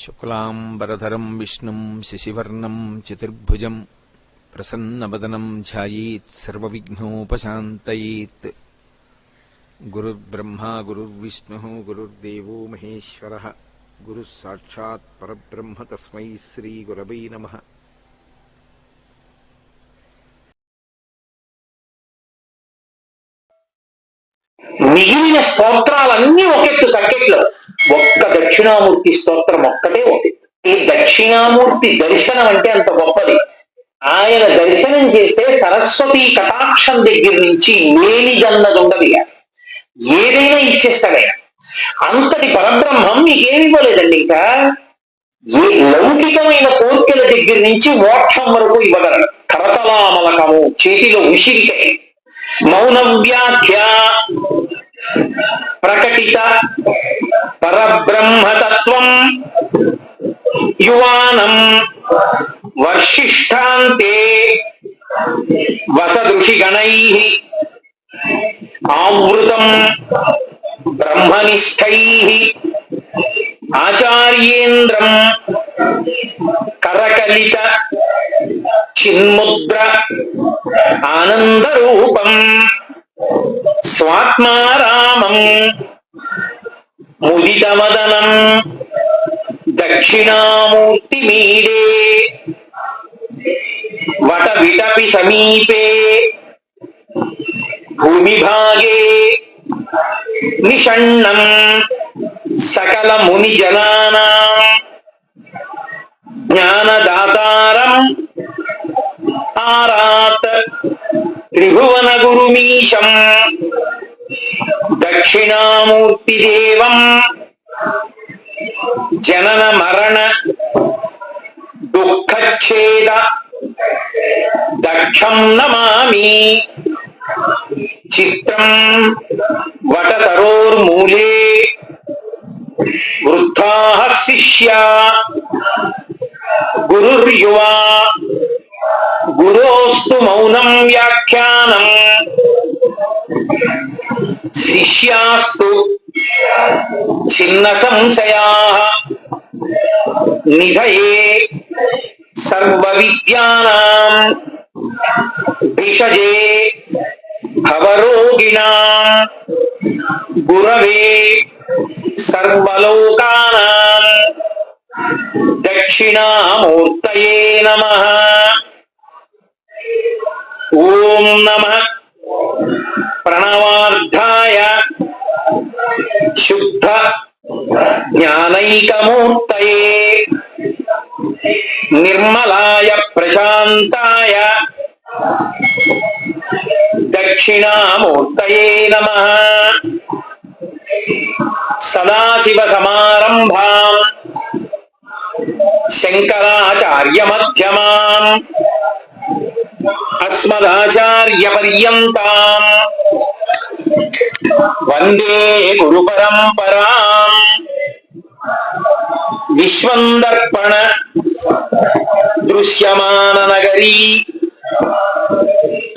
शुक्लाम्बरधरम् विष्णुम् शशिवर्णम् चतुर्भुजम् प्रसन्नवदनम् ध्यायेत् सर्वविघ्नोपशान्तयेत्। गुरुर्ब्रह्मा गुरुर्विष्णुः गुरुर्देवो महेश्वरः। गुरुः साक्षात् परब्रह्म तस्मै श्रीगुरवै नमः। మిగిలిన స్తోత్రాలన్నీ ఒకెత్తు తక్కెట్లు ఒక్క దక్షిణామూర్తి స్తోత్రం ఒక్కటే ఒకెత్తు. ఈ దక్షిణామూర్తి దర్శనం అంటే అంత గొప్పది. ఆయన దర్శనం చేస్తే సరస్వతి కటాక్షం దగ్గర నుంచి లేనిదన్నది ఉండదు ఇక. ఏదైనా ఇచ్చేస్తాడు అంతటి పరబ్రహ్మం మీకేమి ఇవ్వలేదండి ఇంకా? ఏ లౌకికమైన కోర్కెల దగ్గర నుంచి మోక్షం వరకు ఇవ్వగలరు కరతలామలకము చేతిలో ఉసిరికై మౌన వ్యాఖ్య. ప్రకటిత పరబ్రహ్మతత్వం యువానం వర్షిష్టాంతే వసదృషిగణై ఆవృతం బ్రహ్మనిష్టై ఆచార్యేంద్రం కరకలిత చిన్ముద్ర ఆనందరూపం స్వాత్మారామం ముదితమదనం దక్షిణామూర్తి మీడే వట విటపి సమీపే భూమిభాగే నిషణ్ణం సకల ముని జనానా జ్ఞానదాతారం ఆరా త్రిభువన గురుమీశం దక్షిణామూర్తి దేవం జనన మరణ దుఃఖచ్ఛేద దక్షం నమామి చిత్రం వటతరోర్మూలే వృద్ధా శిష్యా గురుర్యువా గురోస్తు మౌనం వ్యాఖ్యానం శిష్యాస్తు చిన్న సంశయా నిధయే సర్వ విద్యానాం భిషజే భవరోగిణాం గురవే సర్వలోకానాం దక్షిణామూర్తయే నమః ఓం నమ ప్రణవార్థాయ శుద్ధ జ్ఞానైకమూర్తయే నిర్మలాయ ప్రశాంతాయ దక్షిణామూర్తయే నమ సదాశివ సమారంభాం శంకరాచార్య మధ్యమాం అస్మదాచార్య పర్యంతాం వందే గురు పరంపరా విశ్వందర్పణ దృశ్యమాన నగరీ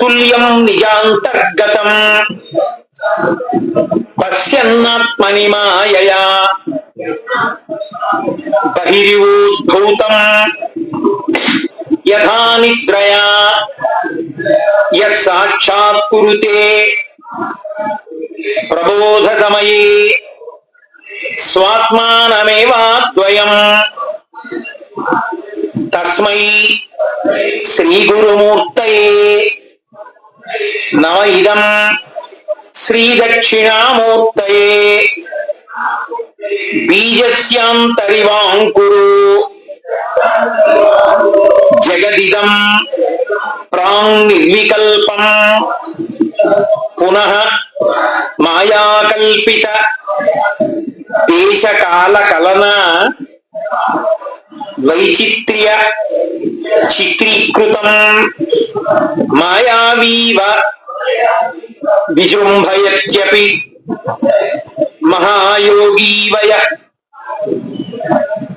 తుల్యం నిజాంతర్గతం పశ్యన్నాత్మని మాయయా బహిరివోద్భూతం యథా నిద్రయా యః కురుతే. ప్రబోధ సమయే స్వాత్మానమేవాద్వయం. తస్మై శ్రీ గురుమూర్తయే నమ ఇదం శ్రీ దక్షిణామూర్తయే బీజస్యాంతరివాంకురు. జగదిదం ప్రాంగ్ నిర్వికల్పం. పునః మాయాకల్పిత దేశకాల కలన వైచిత్ర్య చిత్రీకృతం. మాయావీవ విజృంభయత్యపి. మహాయోగీవయ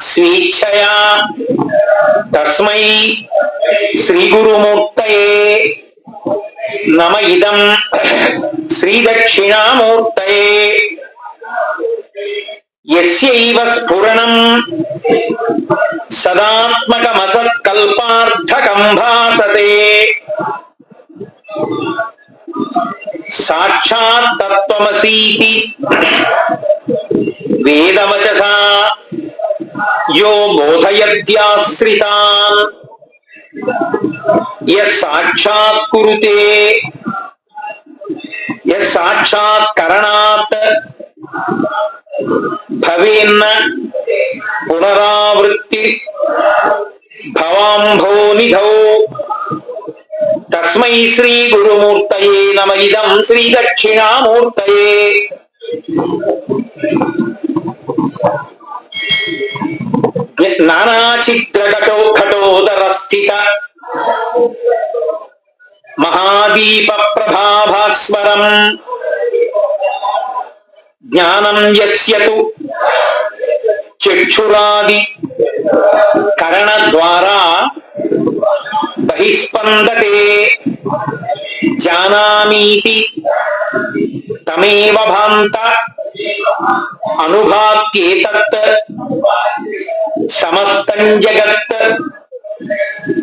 స్వేచ్ఛయా తస్మై శ్రీగురుమూర్తయే నమ ఇదం శ్రీ దక్షిణామూర్తయే స్ఫురణం సదాత్మకమసత్కల్పార్థకం భాసతే సాక్షాత్ తత్వమసీతి వేదవచసా యో బోధయత్యాశ్రితాన్ సాక్షాత్ కురుతే సాక్షాత్కరణాత్ భవేన్న పునరావృత్తి భవాంభో నిధౌ తస్మై శ్రీ గురుమూర్తయే నమ ఇదం శ్రీ దక్షిణామూర్తయే నానాచిత్రఘటో ఘటోదర స్థిత మహాదీప ప్రభాభాస్వరం జ్ఞానం యస్యతు చక్షురాది కరణ ద్వారా బహిస్పందతే జానామీతి తమేవ భాంత అనుభాత్యేతత్ సమస్తం జగత్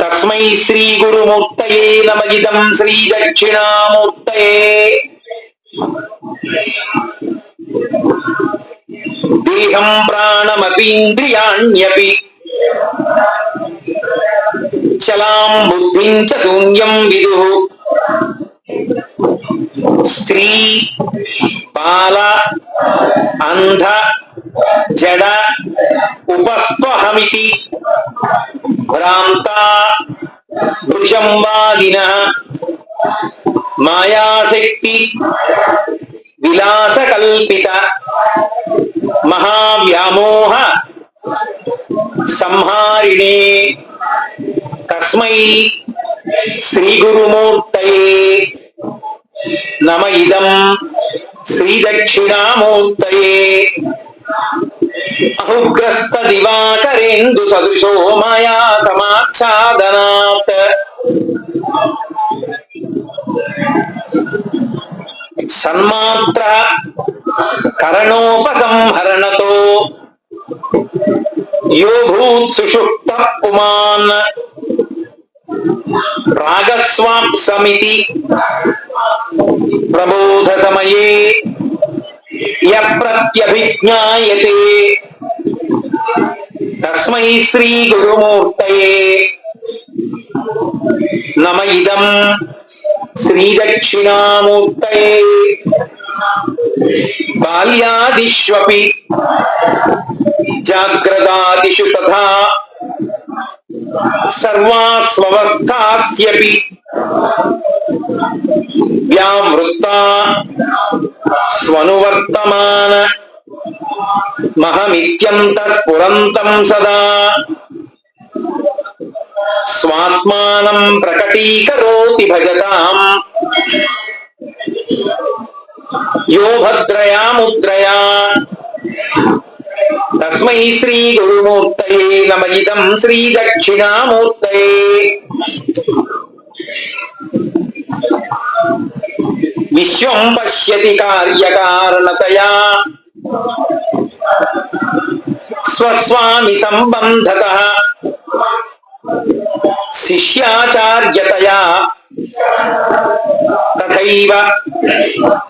తస్మై శ్రీ గురుమూర్తయే నమ ఇదం శ్రీ దక్షిణామూర్తయే దేహం ప్రాణమపీంద్రియాణ్యపి. చలాం బుద్ధిం చ శూన్యం విదు. స్త్రీ బాల అంధ జడ ఉపస్వహమితి. భ్రాంత వృషంవాదిన మాయాశక్తి విలాస కల్పిత మహావ్యామోహ సంహారిణే తస్మై శ్రీ గురుమూర్తయే నమ ఇదం శ్రీ దక్షిణామూర్తయే అహుగ్రస్త దివాకరేందు సదృశో మాయా సమాచ్ఛాదనాత్ సన్మాత్ర కరణోపసంహరణతో. యో భూత్ సుషుప్త పుమాన్. రాగస్వాప్సమితి ప్రబోధ సమయే య తస్మై శ్రీ గురుమూర్తయే నమ ఇదం శ్రీ దక్షిణామూర్తయే బాల్యాదిష్వపి జాగ్రదాదిషు తథా సర్వాస్వస్థాస్యపి వ్యావృత్తా స్వనువర్తమాన మహమిత్యంత స్ఫురంతం సదా స్వాత్మానం ప్రకటీకరోతి భజతాం యో భద్రయా ముద్రయా తస్మై శ్రీ గురుమూర్తయే నమ ఇదం శ్రీ దక్షిణామూర్తయే విశ్వం పశ్యతి కార్యకారణతయా शिष्याचार्यतया तथैव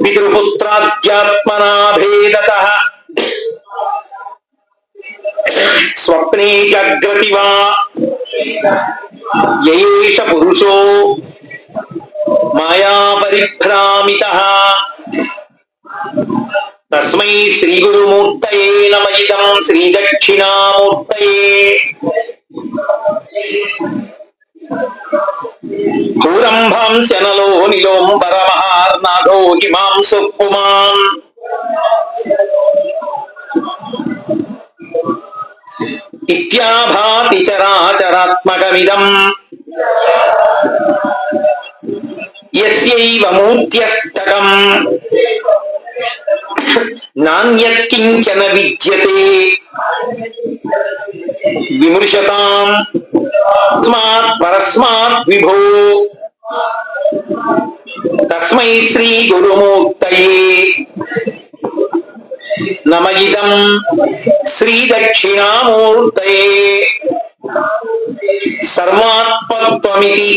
पितृपुत्राद्यात्मना भेदतः स्वप्ने जग्रति वा ययेष पुरुषो मायापरिभ्रामितः। तस्मै श्रीगुरुमूर्तये नम। इदं श्रीदक्षिणामूर्तये। గురుమూర్తయే నమ ఇదం శ్రీ దక్షిణామూర్తయే కూరంభాంశనలో ఇత్యాభాతి చరాచరాత్మకమిదం. యస్యైవ మూర్త్యస్తకం నాణ్యత్కించన విద్యతే. విమృశతాం. స్మాత్ పరస్మాత్ విభో తస్మై శ్రీ గురుమూర్తయే నమయిదం శ్రీ దక్షిణామూర్తయే సర్వాత్మత్వమితి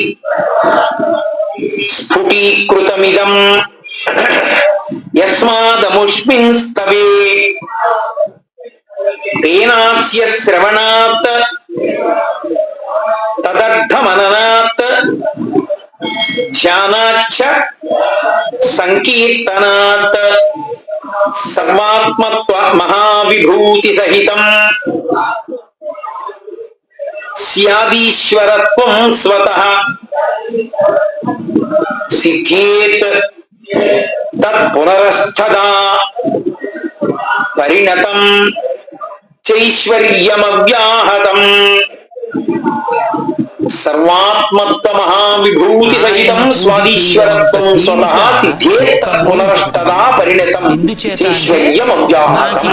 స్ఫుటీకృతమిదం యస్మాదముష్మిన్ స్తవే తేనాస్య శ్రవణాత్ తదర్థమననాత్ ధ్యానాచ్చ సంకీర్తనాత్ సర్వాత్మత్వ మహావిభూతి సహితం స్యాదీశ్వరత్వం స్వతః సిద్ధ్యేత్ తత్పునరస్థదా పరిణతం చైశ్వర్యమవ్యాహతం సర్వాత్మత్వ మహావిభూతి సహితం స్వాదీశ్వరత్వం స్వతః సిద్ధ్యేత్ పునరష్టదా పరిణతం. చైశ్వర్యం అవ్యాహతం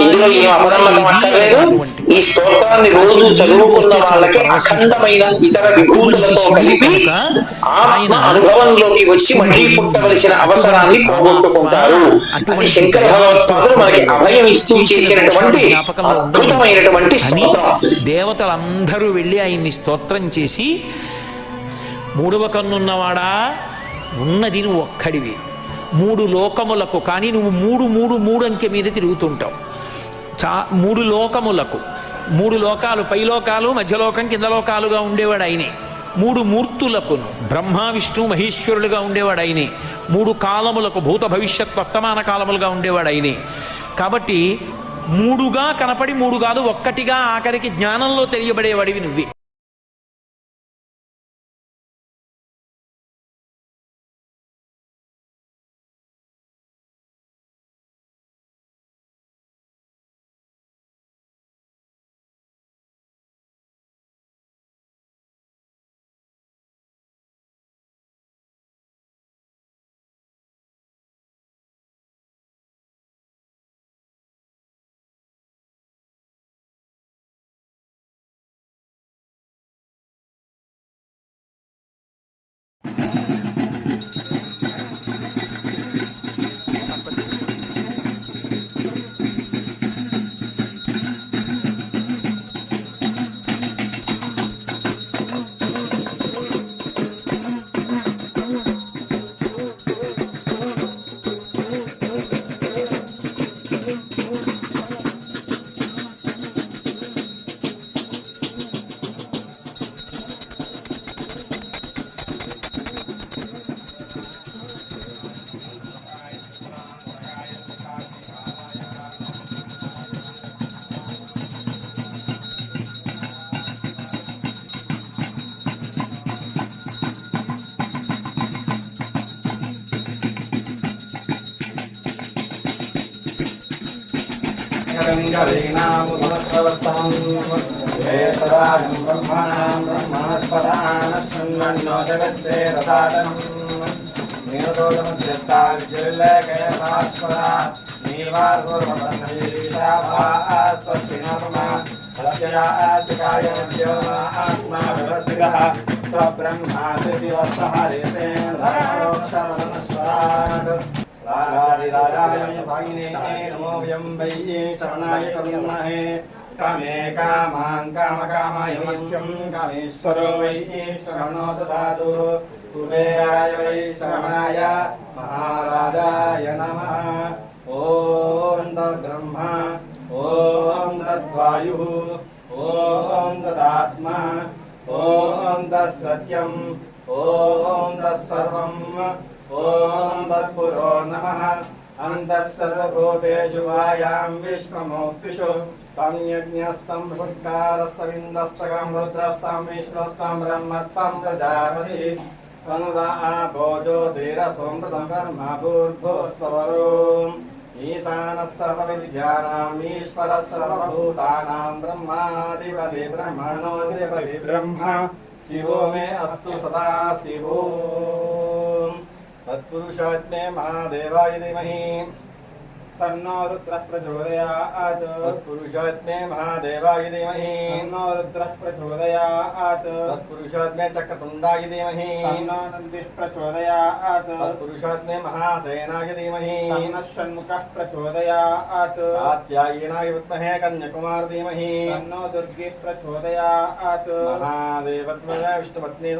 ఇందులో ఏం అపనమ్మకం అక్కర్లేదు. ఈ స్తోత్రాన్ని రోజు చదువుకున్న వాళ్ళకి అఖండమైన ఇతర విభూతులతో కలిపి ఆత్మ అనుభవంలోకి వచ్చి మళ్ళీ పుట్టవలసిన అవసరాన్ని పోగొట్టుకుంటారు. అని శంకర భగవత్పాదులు మనకి అభయం ఇస్తూ చేసినటువంటి అద్భుతమైనటువంటి స్తోత్రం. దేవతలందరూ వెళ్ళి ఆయన్ని స్తోత్రం చేసి మూడవ కన్నున్నవాడా? ఉన్నది నువ్వు ఒక్కడివి. మూడు లోకములకు కానీ నువ్వు మూడు మూడు మూడు అంకె మీద తిరుగుతుంటావు. చా మూడు లోకములకు మూడు లోకాలు పైలోకాలు మధ్యలోకం కింద లోకాలుగా ఉండేవాడు ఆయనే. మూడు మూర్తులకును బ్రహ్మ విష్ణు మహేశ్వరులుగా ఉండేవాడు ఆయనే. మూడు కాలములకు భూత భవిష్యత్ వర్తమాన కాలములుగా ఉండేవాడు ఆయనే. కాబట్టి మూడుగా కనపడి మూడు కాదు ఒక్కటిగా ఆఖరికి జ్ఞానంలో తెలియబడేవాడివి నువ్వే. कवीनामुत्सवस्तमम् जय सदा ब्रह्मणाम् ब्रह्मणस्पदानशृण्वन्नो जगत्ते रसाटनम् निरतोदमध्यस्ताविजयलयकयभास्वरा नीवासुरमन्नयीशाभास्वस्तिनमः सत्यया आत्मकायमध्यमात्मा व्यवस्थितः स्वब्रह्मा शिवस्तः रेतेन्द्रोक्षमनस्वराट् శరణాయ కరుణమహే కామే కామాం కామకామాయ కామేశ్వరో వై శరణో దదాతు కుబేరాయ వై శరణాయ మహారాజాయ నమ ఓం తద్బ్రహ్మ ఓం తద్వాయు ఓం తదాత్మ ఓం తత్సత్యం ఓం తత్సర్వం ॐ तत्पुरो नमः। वायां विश्वमोक्तिषु तं यज्ञस्तं पुष्कारस्तविन्दस्तकं रुद्रस्तं विश्वत्वं ब्रह्मत्वं प्रजापतिः। तन्वा भोजो धीरसोमृतं ब्रह्मभूर्भुस्वरो ब्रह्माधिपति ब्रह्म। शिवो मे अस्तु सदा शिवो। तत्पुरुषात्मे महादेवाय धीमहि। तन्नो रुद्रः प्रचोदयात् तत्पुरुषात्मे महादेवाय धीमहि तन्नो रुद्रः प्रचोदयात् तत्पुरुषात्मे चक्रतुण्डाय धीमहि तन्नो नन्दिः प्रचोदयात् तत्पुरुषात्मे महासेनाय धीमहि तन्नः षण्मुखः प्रचोदयात् कात्यायनाय विद्महे कन्याकुमार धीमहि तन्नो दुर्गे प्रचोदयात् महादेवत्मय विष्णुपत्नी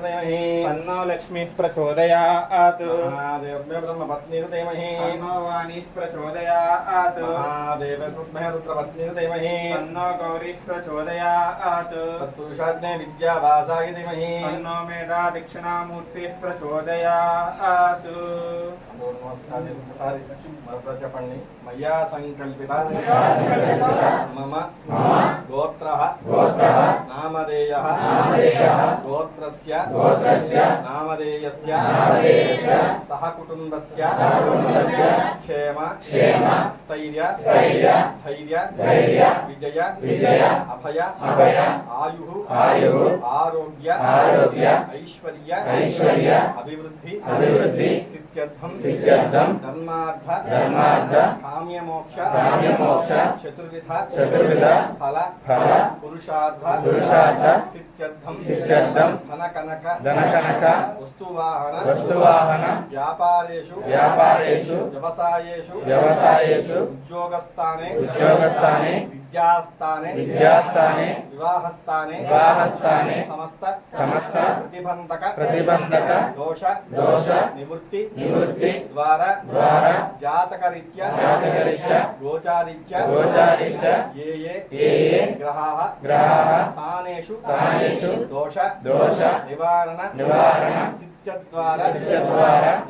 तन्नो लक्ष्मी प्रचोदयात् महादेवत्मय ब्रह्मपत्नी धीमहि तन्नो वाणी प्रचोदयात् महादेव सुद्महे रुद्रपत्नी धीमहि तन्नो गौरी प्रचोदयात् तत्पुरुषाग्ने विद्यावासाय धीमहि तन्नो मेधा दक्षिणामूर्ति प्रचोदयात् ఒకసారి మరొకసారి చెప్పండి మయ్యా సంకల్పిత మమ గోత్ర నామధేయ గోత్రస్య నామధేయస్య సహ కుటుంబస్య క్షేమ ಸ್ಥೈರ್ಯ ಸ್ಥೈರ್ಯ ಧೈರ್ಯ ಧೈರ್ಯ ವಿಜಯ ವಿಜಯ ಅಭಯ ಅಭಯ ಆಯು ಆಯು ಆರೋಗ್ಯ ಆರೋಗ್ಯ ಐಶ್ವರ್ಯ ಐಶ್ವರ್ಯ ಅಭಿವೃದ್ಧಿ ಅಭಿವೃದ್ಧಿ सिद्ध्यर्थम सिद्ध्यर्थम धर्मार्थ धर्मार्थ काम्य मोक्ष काम्य मोक्ष चतुर्विध चतुर्विध फल फल पुरुषार्थ पुरुषार्थ सिद्ध्यर्थम सिद्ध्यर्थम धन कनक धन कनक वस्तु वाहन वस्तु वाहन व्यापारेषु व्यापारेषु व्यवसायेषु व्यवसाय వ్యవసాయేషు ఉద్యోగస్థానే. ఉద్యోగస్థానే. విద్యాస్థానే విద్యాస్థానే వివాహస్థానే వివాహస్థానే సమస్త సమస్త ప్రతిబంధక ప్రతిబంధక దోష దోష నివృత్తి నివృత్తి ద్వారా ద్వారా జాతకరీత్యా జాతకరీత్యా గోచారీత్యా గోచారీత్యా ఏ ఏ ఏ ఏ గ్రహాः గ్రహాः స్థానేషు స్థానేషు దోష దోష నివారణ నివారణ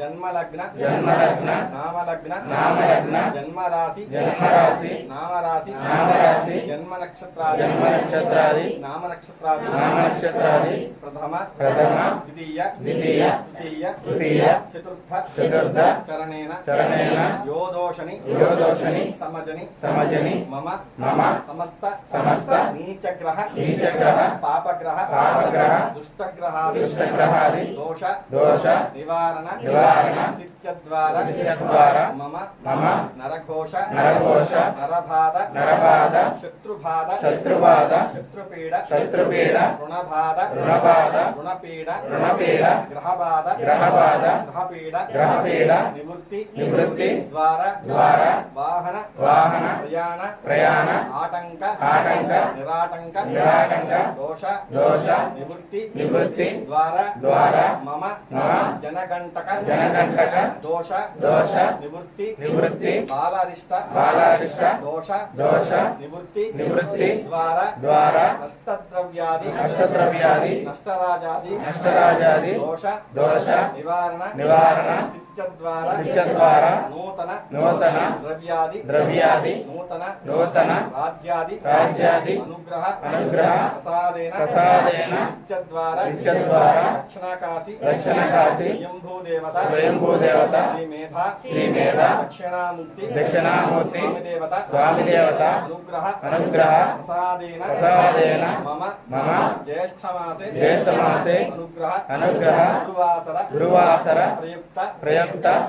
జన్మలగ్న జన్మలగ్న నామలగ్న నామలగ్న జన్మరాశి జన్మరాశి నామరాశి నామరాశి జన్మ నక్షత్రాది జన్మ నక్షత్రాది నామ నక్షత్రాది నామ నక్షత్రాది ప్రథమ. ప్రథమ. ద్వితీయ. ద్వితీయ. తృతీయ. తృతీయ. చతుర్థ. చతుర్థ. చరణేన. చరణేన. యోదోషని. యోదోషని. సమజని. సమజని. మమ. మమ. సమస్త. సమస్త. నీచగ్రహ. నీచగ్రహ. పాపగ్రహ. పాపగ్రహ. దుష్టగ్రహాది. దుష్టగ్రహాది. దోష. దోష. నివారణ. నివారణ. సిత్యద్వారా సిద్ధ్యద్వారా మమ. మమ. నరఘోష. నరఘోష. నరబాధ. నరబాధ. శత్రుబాధ శత్రుబాధ శత్రుపీడ శత్రుపీడ రుణబాధ రుణబాధ రుణపీడ రుణపీడ గ్రహబాధ గ్రహబాధ గ్రహపీడ గ్రహపీడ నివృత్తి నివృత్తి ద్వారా ద్వారా వాహన వాహన ప్రయాణ ప్రయాణ ఆటంక ఆటంక నిరాటంక నిరాటంక దోష దోష నివృత్తి నివృత్తి ద్వారా ద్వారా మమ మమ జనగంటక జనకంటక దోష దోష నివృత్తి నివృత్తి బాలారిష్ట బాలారిష్ట దోష దోష నివృత్తి నివృత్తి ద్వారా ద్వారా నష్టద్రవ్యాది అష్టద్రవ్యాది నష్టరాజాది నష్టరాజాది దోష దోష నివారణ నివారణ సిత్యద్వారా సిద్ధ్యద్వారా నూతన నూతన ద్రవ్యాది ద్రవ్యాది నూతన నూతన రాజ్యాది రాజ్యాది అనుగ్రహ అనుగ్రహ ప్రసాదేన ప్రసాదేన సిత్యద్వారా సిద్ధ్యద్వారా దక్షిణాకాశి దక్షిణకాశి స్వయంభూదేవత స్వయంభూదేవత శ్రీమేధ శ్రీమేధ దక్షిణామూర్తి దక్షిణామూర్తి స్వామిదేవత స్వామిదేవత అనుగ్రహ అనుగ్రహ ప్రసాదేన ప్రసాదేన మమ మమ జ్యేష్ఠమాసే జ్యేష్ఠమాసే అనుగ్రహ అనుగ్రహ గురువాసర గురువాసర ప్రయుక్త ప్రయుక్త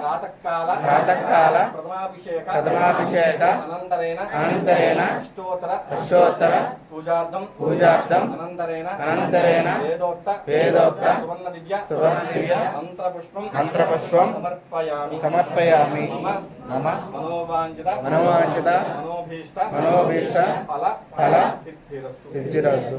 ప్రాతకాల ప్రాతకాల ప్రథమాభిషేక ప్రథమాభిషేక అనంతరేణ అనంతరేణ అష్టోత్తర అష్టోత్తర పూజార్థం పూజార్థం అనంతరేణ అనంతరేణ వేదోక్త వేదోక్త సువర్ణ దివ్య సువర్ణ దివ్య మంత్రపుష్పం మంత్రపుష్పం సమర్పయామి. సమర్పయామి. మమ మనోవాంఛిత మనోవాంఛిత మనోభీష్ట మనోభీష్ట ఫల ఫల సిద్ధిరస్తు. సిద్ధిరస్తు.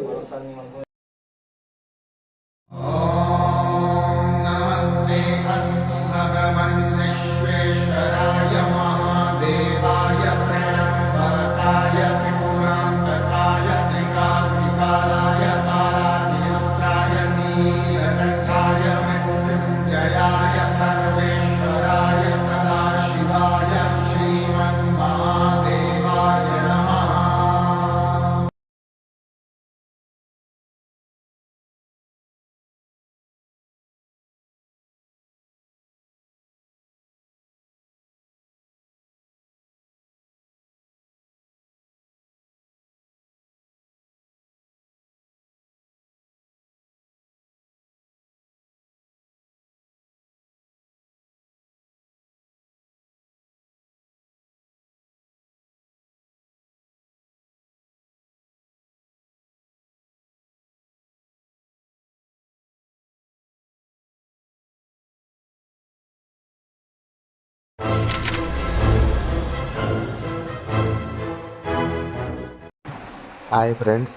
హాయ్ ఫ్రెండ్స్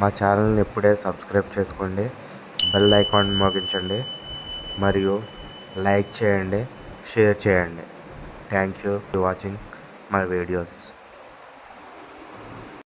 మా ఛానల్ని ఇప్పుడే సబ్స్క్రైబ్ చేసుకోండి బెల్ ఐకాన్ మోగించండి మరియు లైక్ చేయండి షేర్ చేయండి. Thank you for watching my videos